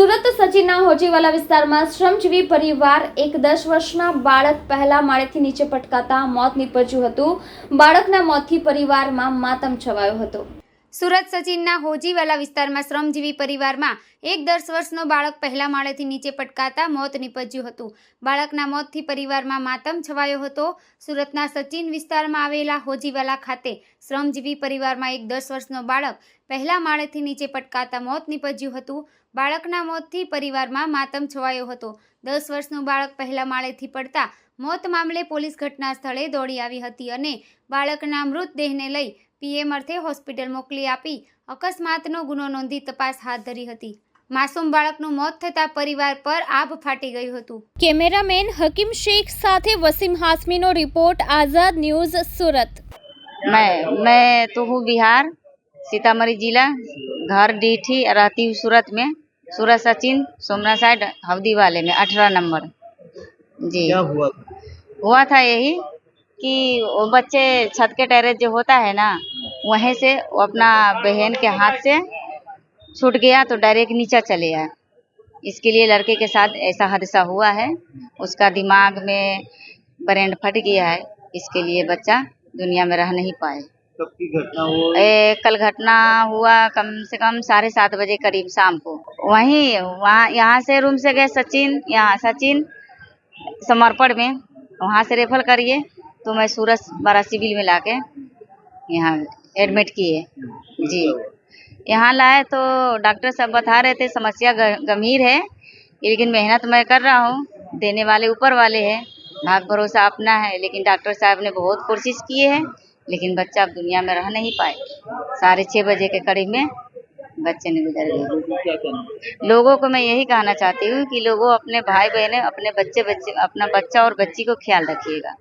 સુરત સચિનના હોજીવાલા વિસ્તારમાં શ્રમજીવી પરિવાર એક દસ વર્ષના બાળક પહેલા માળેથી નીચે પટકાતા મોત નીપજ્યું હતું. બાળકના મોતથી પરિવારમાં માતમ છવાયો હતો. સુરત સચિનના હોજીવાલા વિસ્તારમાં શ્રમજીવી પરિવારમાં એક દસ વર્ષનો બાળક પહેલા માળેથી નીચે પટકાતા મોત નીપજ્યું હતું. બાળકના મોતથી પરિવારમાં માતમ છવાયો હતો. સુરતના સચિન વિસ્તારમાં આવેલા હોજીવાલા ખાતે શ્રમજીવી પરિવારમાં એક દસ વર્ષનો બાળક પહેલા માળેથી નીચે પટકાતા મોત નીપજ્યું હતું. બાળકના મોતથી પરિવારમાં માતમ છવાયો હતો. દસ વર્ષનું બાળક પહેલા માળેથી પડતા મોત મામલે પોલીસ ઘટના સ્થળે દોડી આવી હતી અને બાળકના મૃતદેહને લઈ પીએમ અર્થે હોસ્પિટલ મોકલી આપી અકસ્માતનો ગુનો નોંધી તપાસ હાથ ધરી હતી માસૂમ બાળકનું મોત થતાં પરિવાર પર આભ ફાટી ગયું હતું કેમેરામેન હકીમ શેખ સાથે વસીમ હાસમીનો રિપોર્ટ આઝાદ ન્યૂઝ સુરત मैं मैं तो हूँ बिहार सीतामढ़ी जिला घर डीठी रहती हूँ सूरत में सूरत सचिन सोमनाथ साइड हवदी वाले में अठारह नंबर। जी। क्या हुआ? था? हुआ था यही कि वो बच्चे छत के टेरेस जो होता है ना वहीं से वो अपना बहन के हाथ से छूट गया तो डायरेक्ट नीचे चले आए। इसके लिए लड़के के साथ ऐसा हादसा हुआ है। उसका दिमाग में ब्रेन फट गया है। इसके लिए बच्चा दुनिया में रह नहीं पाए। कब की घटना वो ए, कल घटना हुआ कम से कम साढ़े सात बजे करीब शाम को। वहीं वहाँ यहाँ से रूम से गए सचिन यहाँ सचिन समर्पण में। वहाँ से रेफर करिए तो मैं सूरज बारा सिविल में लाके यहाँ एडमिट किए। जी। यहाँ लाए तो डॉक्टर साहब बता रहे थे समस्या गंभीर है लेकिन मेहनत मैं कर रहा हूँ। देने वाले ऊपर वाले हैं। भाग भरोसा अपना है लेकिन डॉक्टर साहब ने बहुत कोशिश किए हैं। लेकिन बच्चा अब दुनिया में रह नहीं पाए। साढ़े छः बजे के करीब में बच्चे ने गुजर गए। लोगों को मैं यही कहना चाहती हूँ कि लोगों अपने भाई बहनें अपने बच्चे बच्चे अपना बच्चा और बच्ची को ख्याल रखिएगा।